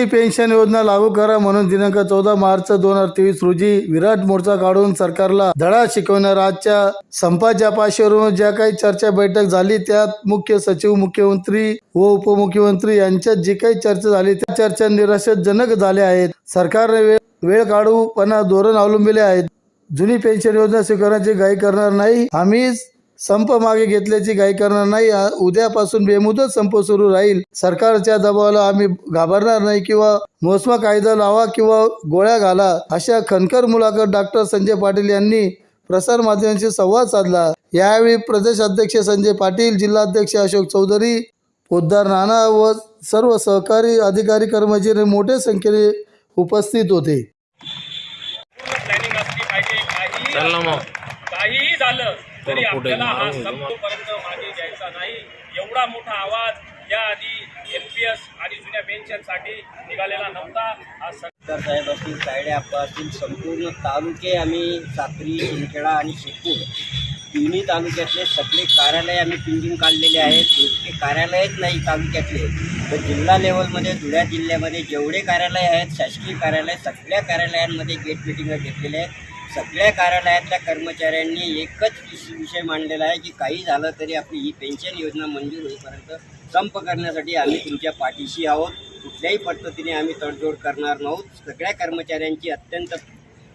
जुनी पेन्शन योजना लागू करा म्हणून दिनांक चौदा मार्च दोन हजार तेवीस रोजी विराट मोर्चा काढून सरकारला धडा शिकवणार आजच्या संपाच्या पार्श्वभूमीवर ज्या काही चर्चा बैठक झाली त्यात मुख्य सचिव मुख्यमंत्री व उपमुख्यमंत्री यांच्यात जी काही चर्चा झाली त्या चर्चा निराशाजनक झाल्या आहेत. सरकारने वेळ वेळ काढूपणा धोरण अवलंबिले आहेत. जुनी पेन्शन योजना स्वीकारण्याची घाई करणार नाही. आम्हीच संप मागे घेतल्याची घाई करणार नाही. उद्यापासून बेमुदत संप सुरू राहील. सरकारच्या दबावाला आम्ही घाबरणार नाही किंवा मोसमा कायदा लावा किंवा गोळ्या घाला अशा खनकर मुलाखत डॉक्टर संजय पाटील यांनी प्रसार माध्यमांशी संवाद साधला. यावेळी प्रदेश अध्यक्ष संजय पाटील जिल्हाध्यक्ष अशोक चौधरी पोद्दार नाना व सर्व सहकारी अधिकारी कर्मचारी मोठ्या संख्येने उपस्थित होते. काहीही झालं. तरी आपल्याला हा मागे घ्यायचा नाही. एवढा मोठा आवाज या आधी एन पी एस आणि जुन्या पेन्शनसाठी निघालेला नव्हता. हा डॉक्टर साहेब असतील असतील संपूर्ण तालुके आम्ही साक्री शिंदखेडा आणि शिरपूर तिन्ही तालुक्यातले सगळे कार्यालय आम्ही पिंजून काढलेले आहेत. नुसते कार्यालयच नाही तालुक्यातले तर जिल्हा लेवलमध्ये धुळ्या जिल्ह्यामध्ये जेवढे कार्यालय आहेत शासकीय कार्यालय सगळ्या कार्यालयांमध्ये गेट मिटिंग घेतलेले आहेत. सगळ्या कार्यालयातल्या कर्मचाऱ्यांनी एकच विषय मांडलेला आहे की काही झालं तरी आपली ही पेन्शन योजना मंजूर होईपर्यंत संप करण्यासाठी आम्ही तुमच्या पाठीशी आहोत. कुठल्याही पद्धतीने आम्ही तडजोड करणार नाहोत सगळ्या कर्मचाऱ्यांची अत्यंत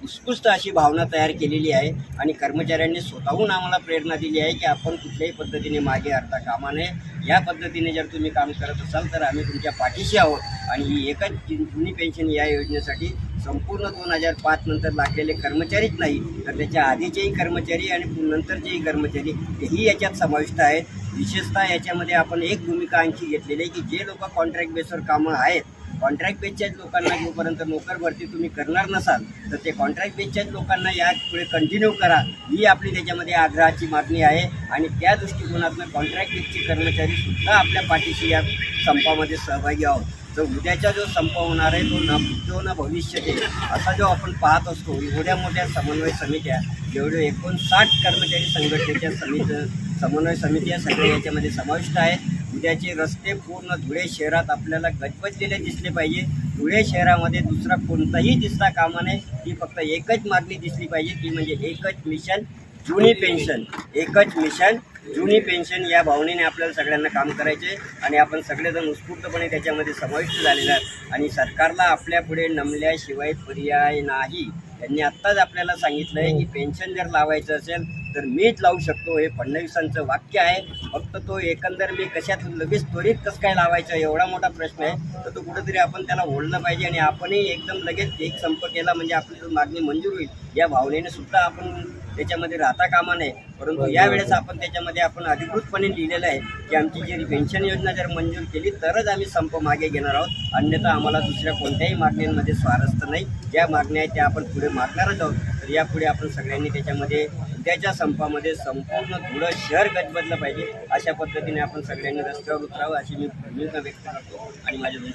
उत्कृष्ट अशी भावना तयार केलेली आहे आणि कर्मचाऱ्यांनी स्वतःहून आम्हाला प्रेरणा दिली आहे की आपण कुठल्याही पद्धतीने मागे हरता कामा नये. या पद्धतीने जर तुम्ही काम करत असाल तर आम्ही तुमच्या पाठीशी आहोत आणि ही एकच जुनी पेन्शन या योजनेसाठी संपूर्ण दोन हजार पाच नंतर लागलेले कर्मचारीच नाही तर त्याच्या आधीचेही कर्मचारी आणि नंतरचेही कर्मचारी हेही याच्यात समाविष्ट आहेत. विशेषतः याच्यामध्ये आपण एक भूमिका आणखी घेतलेली आहे की जे लोक कॉन्ट्रॅक्ट बेसवर कामं आहेत कॉन्ट्रॅक्ट बेसच्याच लोकांना जोपर्यंत नोकर भरती तुम्ही करणार नसाल तर ते कॉन्ट्रॅक्ट बेसच्याच लोकांना या पुढे कंटिन्यू करा ही आपली त्याच्यामध्ये आग्रहाची मागणी आहे. आणि त्या दृष्टिकोनातून कॉन्ट्रॅक्ट बेसचे कर्मचारी सुद्धा आपल्या पाठीशी या संपामध्ये सहभागी आहोत. तर उद्याचा जो संप होणार आहे तो न जो न भविष्य दे असा जो आपण पाहत असतो एवढ्या मोठ्या समन्वय समित्या जेवढे एकोणसाठ कर्मचारी संघटनेच्या समिती समन्वय समित्या सगळ्या याच्यामध्ये समाविष्ट आहेत. उद्याचे रस्ते पूर्ण धुळे शहरात आपल्याला गजबजलेले दिसले पाहिजे. धुळे शहरामध्ये दुसरा कोणताही दिसता कामा नये. ही फक्त एकच मागणी दिसली पाहिजे ती म्हणजे एकच मिशन जुनी पेन्शन. एकच मिशन जुनी पेन्शन या भावनेने आपल्याला सगळ्यांना काम करायचे आणि आपण सगळेजण उत्स्फूर्तपणे त्याच्यामध्ये समाविष्ट झालेले आहेत. आणि सरकारला आपल्या पुढे नमल्याशिवाय पर्याय नाही. त्यांनी आत्ताच आपल्याला सांगितलं आहे की पेन्शन जर लावायचं असेल तर मीच लावू शकतो. हे फडणवीसांचं वाक्य आहे. फक्त तो एकंदर मी कशात लगेच त्वरित कसं काय लावायचं एवढा मोठा प्रश्न आहे. तर तो कुठेतरी आपण त्याला ओढलं पाहिजे आणि आपणही एकदम लगेच एक संप केला म्हणजे आपली मागणी मंजूर होईल या भावनेने सुद्धा आपण त्याच्यामध्ये राहता कामा नये. परंतु यावेळेस आपण त्याच्यामध्ये आपण अधिकृतपणे लिहिलेलं आहे की आमची जी पेन्शन योजना जर मंजूर केली तरच आम्ही संप मागे घेणार आहोत. अन्यथा आम्हाला दुसऱ्या कोणत्याही मागण्यांमध्ये स्वारस्य नाही. ज्या मागण्या आहेत त्या आपण पुढे मागणारच आहोत. तर यापुढे आपण सगळ्यांनी त्याच्यामध्ये उद्याच्या संपामध्ये संपूर्ण धुळं शहर गजबजलं पाहिजे. अशा पद्धतीने आपण सगळ्यांनी रस्त्यावर उतरावं अशी मी भूमिका व्यक्त करतो आणि माझे दोन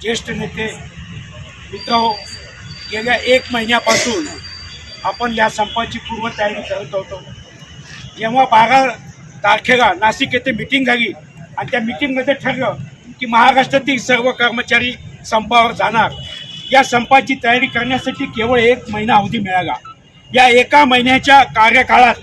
ज्येष्ठ नेते मित्र गेल्या एक महिन्यापासून आपण या संपाची पूर्वतयारी करत होतो. जेव्हा बारा तारखेला नाशिक येथे मिटिंग झाली आणि त्या मिटिंगमध्ये ठरलं की महाराष्ट्रातील सर्व कर्मचारी संपावर जाणार. या संपाची तयारी करण्यासाठी केवळ एक महिना अवधी मिळाला. या एका महिन्याच्या कार्यकाळात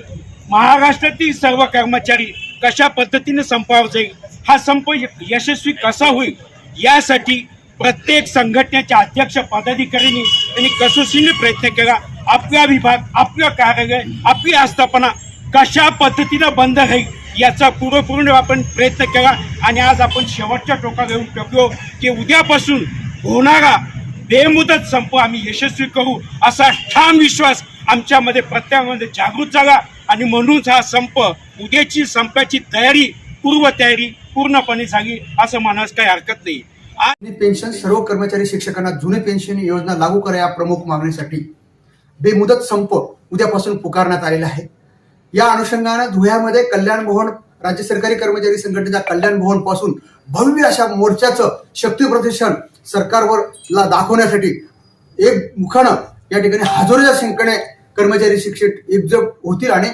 महाराष्ट्रातील सर्व कर्मचारी कशा पद्धतीने संपावर जाईल हा संप यशस्वी कसा होईल यासाठी प्रत्येक संघटनेच्या अध्यक्ष पदाधिकाऱ्यांनी त्यांनी कसोशीने प्रयत्न केला. आपला विभाग आपलं कार्यालय आपली आस्थापना कशा पद्धतीनं बंद राहील याचा पूर्वपूर्ण आपण प्रयत्न केला आणि आज आपण शेवटच्या टोकाला येऊन टोकलो की उद्यापासून होणारा बेमुदत संप आम्ही यशस्वी करू असा ठाम विश्वास आमच्यामध्ये प्रत्येकामध्ये जागृत झाला. आणि म्हणूनच हा संप उद्याची संपाची तयारी पूर्वतयारी पूर्णपणे झाली असं म्हणायला काही हरकत नाही. आज पेन्शन सर्व कर्मचारी शिक्षकांना जुनी पेन्शन योजना लागू करा या प्रमुख मागणीसाठी. बेमुदत संप उद्यापासून पुकारण्यात आलेला आहे. या अनुषंगानं धुळ्यामध्ये कल्याण भवन राज्य सरकारी कर्मचारी संघटनेच्या कल्याण भवनपासून भव्य अशा मोर्चाचं शक्ती प्रदर्शन सरकारवर ला दाखवण्यासाठी एक मुखानं या ठिकाणी हजारोच्या संख्येने कर्मचारी शिक्षक एकजट होतील आणि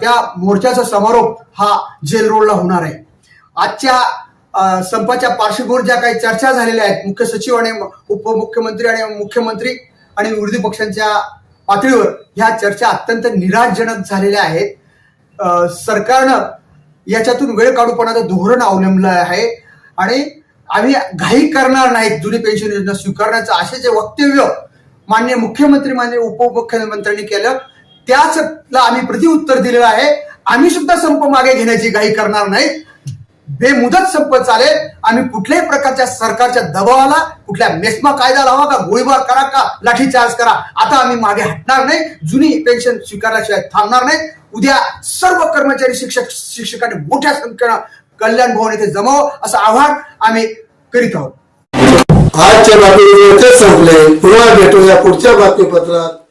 त्या मोर्चाचा समारोप हा जेल रोडला होणार आहे. आजच्या संपाच्या पार्श्वभूमीवर ज्या काही चर्चा झालेल्या आहेत मुख्य सचिव आणि उपमुख्यमंत्री आणि मुख्यमंत्री आणि विरोधी पक्षांच्या पातळीवर ह्या चर्चा अत्यंत निराशजनक झालेल्या आहेत. सरकारनं याच्यातून वेळ काढूपणाचं धोरण अवलंबलं आहे. आणि आम्ही घाई करणार नाहीत जुनी पेन्शन योजना स्वीकारण्याचं. असे जे वक्तव्य मान्य मुख्यमंत्री मान्य उपमुख्यमंत्र्यांनी केलं त्याचला आम्ही प्रतिउत्तर दिलेलं आहे. आम्ही सुद्धा संप मागे घेण्याची घाई करणार नाहीत. बेमुदत संप चालेल. आम्ही कुठल्याही प्रकारच्या सरकारच्या दबावाला कुठल्या मेस्मा कायदा लावा का गोळीबार करा का लाठीचार्ज करा. आता आम्ही मागे हटणार नाही जुनी पेन्शन स्वीकारल्याशिवाय थांबणार नाही. उद्या सर्व कर्मचारी शिक्षक शिक्षकांनी मोठ्या संख्येनं कल्याण भवन येथे जमावं असं आव्हान आम्ही करीत आहोत. आजच्या बातमीचे संपले. पुन्हा भेटूया पुढच्या बातमीपत्रात.